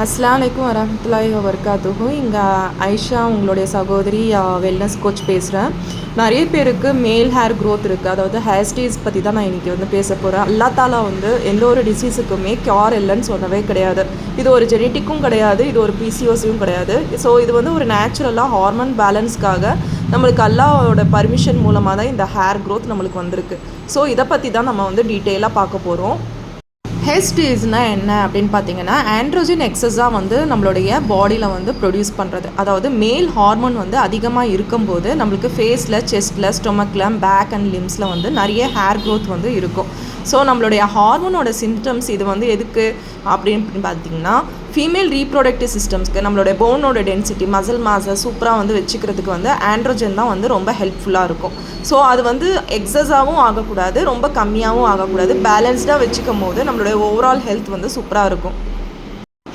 அஸ்லாம் வலைக்கும் வரமத்துல்லாஹி வபர்காத்துஹு. இங்கே ஐஷா உங்களுடைய சகோதரி வெல்னஸ் கோச் பேசுகிறேன் நிறைய பேருக்கு மேல் ஹேர் க்ரோத் இருக்குது அதாவது ஹேர் ஸ்டேஜ் பற்றி தான் நான் இன்றைக்கி வந்து பேச போகிறேன் அல்லா தாலா வந்து எந்த ஒரு டிசீஸுக்குமே க்யூர் இல்லைன்னு சொன்னவே கிடையாது. இது ஒரு ஜெனட்டிக்கும் கிடையாது. இது ஒரு பிசிஓசியும் கிடையாது. ஸோ இது வந்து ஒரு நேச்சுரலாக ஹார்மோன் பேலன்ஸ்க்காக நம்மளுக்கு அல்லாவோட பர்மிஷன் மூலமாக தான் இந்த ஹேர் க்ரோத் நம்மளுக்கு வந்திருக்கு. ஸோ இதை பற்றி தான் நம்ம வந்து டீட்டெயிலாக பார்க்க போகிறோம் ஹெஸ்டேஸ்னால் என்ன அப்படின்னு பார்த்தீங்கன்னா ஆண்ட்ரோஜின் எக்ஸஸாக வந்து நம்மளுடைய பாடியில் வந்து ப்ரொடியூஸ் பண்ணுறது அதாவது மேல் ஹார்மோன் வந்து அதிகமாக இருக்கும்போது நம்மளுக்கு ஃபேஸில் செஸ்ட்டில் ஸ்டொமக்கில் பேக் அண்ட் லிம்ஸில் வந்து நிறைய ஹேர் க்ரோத் வந்து இருக்கும். ஸோ நம்மளுடைய ஹார்மோனோட சிம்டம்ஸ் இது வந்து எதுக்கு அப்படின்னு பார்த்தீங்கன்னா ஃபீமேல் ரீப்ரொடக்டிவ் சிஸ்டம்ஸ்க்கு நம்மளுடைய போனோட டென்சிட்டி மசில் மாஸை சூப்பராக வந்து வச்சுக்கிறதுக்கு வந்து ஆண்ட்ரோஜன் தான் வந்து ரொம்ப ஹெல்ப்ஃபுல்லாக இருக்கும். ஸோ அது வந்து எக்ஸஸாகவும் ஆகக்கூடாது ரொம்ப கம்மியாகவும் ஆகக்கூடாது. பேலன்ஸ்டாக வச்சுக்கும் போது நம்மளுடைய ஓவரால் ஹெல்த் வந்து சூப்பராக இருக்கும்.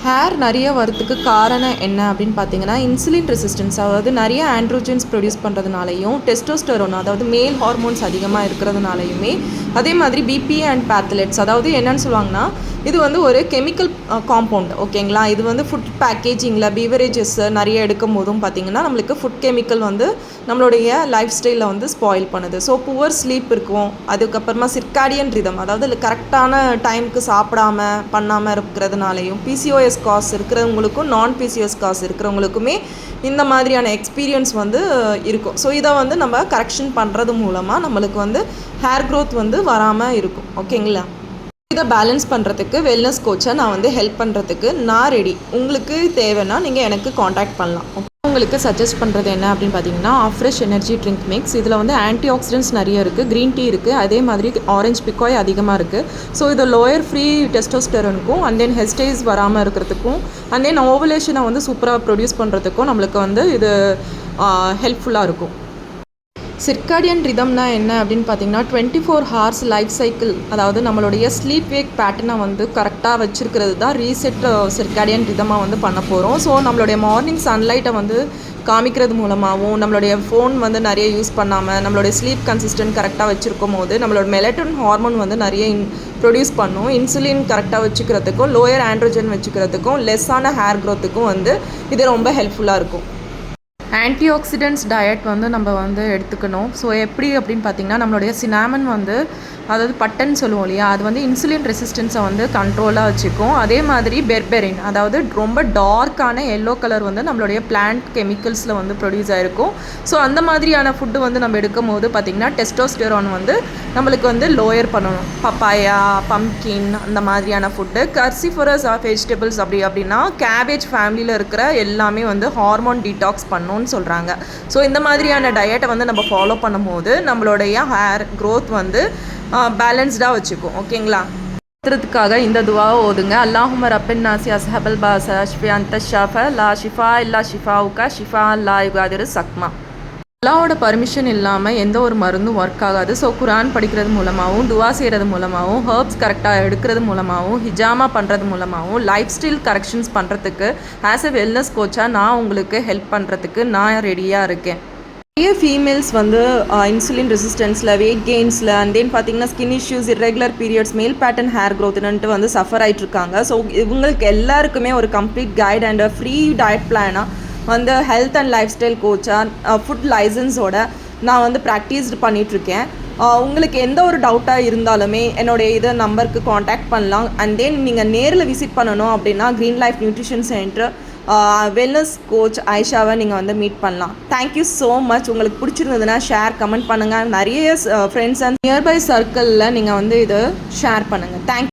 ஹேர் நிறைய வரத்துக்கு காரணம் என்ன அப்படின்னு பார்த்தீங்கன்னா இன்சுலின் ரெசிஸ்டன்ஸ் அதாவது நிறைய ஆண்ட்ரோஜன்ஸ் ப்ரொடியூஸ் பண்ணுறதுனாலையும் டெஸ்டோஸ்டரோன் அதாவது மேல் ஹார்மோன்ஸ் அதிகமாக இருக்கிறதுனாலையுமே அதே மாதிரி பிபி அண்ட் பேத்தலெட்ஸ் அதாவது என்னன்னு சொல்லுவாங்கன்னா இது வந்து ஒரு கெமிக்கல் காம்பவுண்ட் ஓகேங்களா? இது வந்து ஃபுட் பேக்கேஜிங்கில் பீவரேஜஸ் நிறைய எடுக்கும் போதும் பார்த்தீங்கன்னா நம்மளுக்கு ஃபுட் கெமிக்கல் வந்து நம்மளுடைய லைஃப் ஸ்டைலில் வந்து ஸ்பாயில் பண்ணுது. ஸோ புவர் ஸ்லீப் இருக்கும். அதுக்கப்புறமா சிர்காடியன் ரிதம் அதாவது கரெக்டான டைமுக்கு சாப்பிடாம பண்ணாமல் இருக்கிறதுனாலையும் பிசிஓஎஸ் காஸ் இருக்கிறவங்களுக்கும் நான் பிசிஓஎஸ் காஸ் இருக்கிறவங்களுக்குமே இந்த மாதிரியான எக்ஸ்பீரியன்ஸ் வந்து இருக்கும். ஸோ இதை வந்து நம்ம கரெக்ஷன் பண்ணுறது மூலமாக நம்மளுக்கு வந்து ஹேர் க்ரோத் வந்து வராமல் இருக்கும். ஓகேங்களா இதை பேலன்ஸ் பண்ணுறதுக்கு வெல்னஸ் கோச்சை நான் வந்து ஹெல்ப் பண்ணுறதுக்கு நான் ரெடி உங்களுக்கு தேவைன்னா நீங்கள் எனக்கு காண்டாக்ட் பண்ணலாம். உங்களுக்கு சஜஸ்ட் பண்ணுறது என்ன அப்படின்னு பார்த்தீங்கன்னா ஆஃப்ரெஷ் எனர்ஜி ட்ரிங்க் மிக்ஸ் இதில் வந்து ஆன்டி ஆக்சிடென்ட்ஸ் நிறைய இருக்குது க்ரீன் டீ இருக்குது அதே மாதிரி ஆரஞ்சு பிக்காய் அதிகமாக இருக்குது ஸோ இது லோயர் ஃப்ரீ டெஸ்டோஸ்டரனுக்கும் அண்ட் தென் ஹெஸ்டேஜ் வராமல் இருக்கிறதுக்கும் அண்ட் தென் ஓவலேஷனை வந்து சூப்பராக ப்ரொடியூஸ் பண்ணுறதுக்கும் நம்மளுக்கு வந்து இது ஹெல்ப்ஃபுல்லாக இருக்கும். சிர்காடியன் ரிதம்னா என்ன அப்படின்னு பார்த்தீங்கன்னா twenty four hours life cycle அதாவது நம்மளுடைய ஸ்லீப் வேக் பேட்டர்னை வந்து கரெக்டாக வச்சுருக்கிறது தான் ரீசெட் சிர்காடியன் ரிதமாக வந்து பண்ண போகிறோம் ஸோ நம்மளுடைய மார்னிங் சன்லைட்டை வந்து காமிக்கிறது மூலமாகவும் நம்மளுடைய ஃபோன் வந்து நிறைய யூஸ் பண்ணாமல் நம்மளுடைய ஸ்லீப் கன்சிஸ்டன்ட் கரெக்டாக வச்சுருக்கும் போது நம்மளோட மெலட்டன் ஹார்மோன் வந்து நிறைய இன் ப்ரொடியூஸ் பண்ணும். இன்சுலின் கரெக்டாக வச்சுக்கிறதுக்கும் லோயர் ஆண்ட்ரோஜன் வச்சுக்கிறதுக்கும் லெஸ்ஸான ஹேர் க்ரோத்துக்கும் வந்து இது ரொம்ப ஹெல்ப்ஃபுல்லாக இருக்கும். ஆன்டி ஆக்சிடென்ட்ஸ் டயட் வந்து நம்ம வந்து எடுத்துக்கணும். ஸோ எப்படி அப்படின்னு பார்த்தீங்கன்னா நம்மளுடைய சினாமன் வந்து அதாவது பட்டன் சொல்லுவோம் இல்லையா அது வந்து இன்சுலின் ரெசிஸ்டன்ஸை வந்து கண்ட்ரோலாக வச்சுக்கும். அதே மாதிரி பெர்பெரின் அதாவது ரொம்ப டார்க்கான எல்லோ கலர் வந்து நம்மளுடைய பிளான்ட் கெமிக்கல்ஸில் வந்து ப்ரொடியூஸ் ஆகிருக்கும் ஸோ அந்த மாதிரியான ஃபுட்டு வந்து நம்ம எடுக்கும் போது பார்த்திங்கன்னா டெஸ்டோஸ்டெரான் வந்து நம்மளுக்கு வந்து லோயர் பண்ணணும். பப்பாயா பம்கின் அந்த மாதிரியான ஃபுட்டு கர்சிஃபரஸ் ஆஃப் வெஜிடபிள்ஸ் அப்படி அப்படின்னா கேபேஜ் ஃபேமிலியில் இருக்கிற எல்லாமே வந்து ஹார்மோன் டீடாக்ஸ் பண்ணும். பண்ணுன்னு சொல்கிறாங்க ஸோ இந்த மாதிரியான டயட்டை வந்து நம்ம ஃபாலோ பண்ணும்போது நம்மளுடைய ஹேர் க்ரோத் வந்து பேலன்ஸ்டாக வச்சுக்கும். ஓகேங்களா த்துறதுக்காக இந்த துவா ஓதுங்க. அல்லாஹும ரப்பின் நாசி அசஹபல் பாச ஷிஃபி அந்த ஷாஃப லா ஷிஃபா இல்லா ஷிஃபாவுக்கா ஷிஃபா அல்லா யுகாதிரு சக்மா. அல்லாவோட பர்மிஷன் இல்லாமல் எந்த ஒரு மருந்தும் ஒர்க் ஆகாது. ஸோ குரான் படிக்கிறது மூலமாகவும் துவா செய்கிறது மூலமாகவும் ஹர்ப்ஸ் கரெக்டாக எடுக்கிறது மூலமாகவும் ஹிஜாமா பண்ணுறது மூலமாகவும் லைஃப் ஸ்டைல் கரெக்ஷன்ஸ் பண்ணுறதுக்கு ஆஸ் எ வெல்னஸ் கோச்சாக நான் உங்களுக்கு ஹெல்ப் பண்ணுறதுக்கு நான் ரெடியாக இருக்கேன். நிறைய ஃபீமேல்ஸ் வந்து இன்சுலின் ரெசிஸ்டன்ஸில் வெயிட் கெயின்ஸில் அண்ட் தென் பார்த்தீங்கன்னா skin issues irregular periods male pattern hair க்ரோத்னுட்டு வந்து சஃபர் ஆகிட்டு இருக்காங்க. ஸோ இவங்களுக்கு எல்லாருக்குமே ஒரு complete guide and free diet பிளானாக வந்து ஹெல்த் அண்ட் லைஃப் ஸ்டைல் கோச்சாக ஃபுட் லைசன்ஸோட நான் வந்து ப்ராக்டிஸ்டு பண்ணிகிட்ருக்கேன் உங்களுக்கு எந்த ஒரு டவுட்டாக இருந்தாலுமே என்னுடைய இதை நம்பருக்கு காண்டாக்ட் பண்ணலாம். அண்ட் தென் நீங்கள் நேரில் விசிட் பண்ணணும் அப்படின்னா Green Life Nutrition Centre wellness coach ஐஷாவை நீங்கள் வந்து மீட் பண்ணலாம். தேங்க்யூ ஸோ மச் உங்களுக்கு பிடிச்சிருந்ததுன்னா ஷேர் கமெண்ட் பண்ணுங்கள் நிறைய ஃப்ரெண்ட்ஸ் அண்ட் நியர்பை சர்க்கிளில் நீங்கள் வந்து இதை ஷேர் பண்ணுங்கள் தேங்க்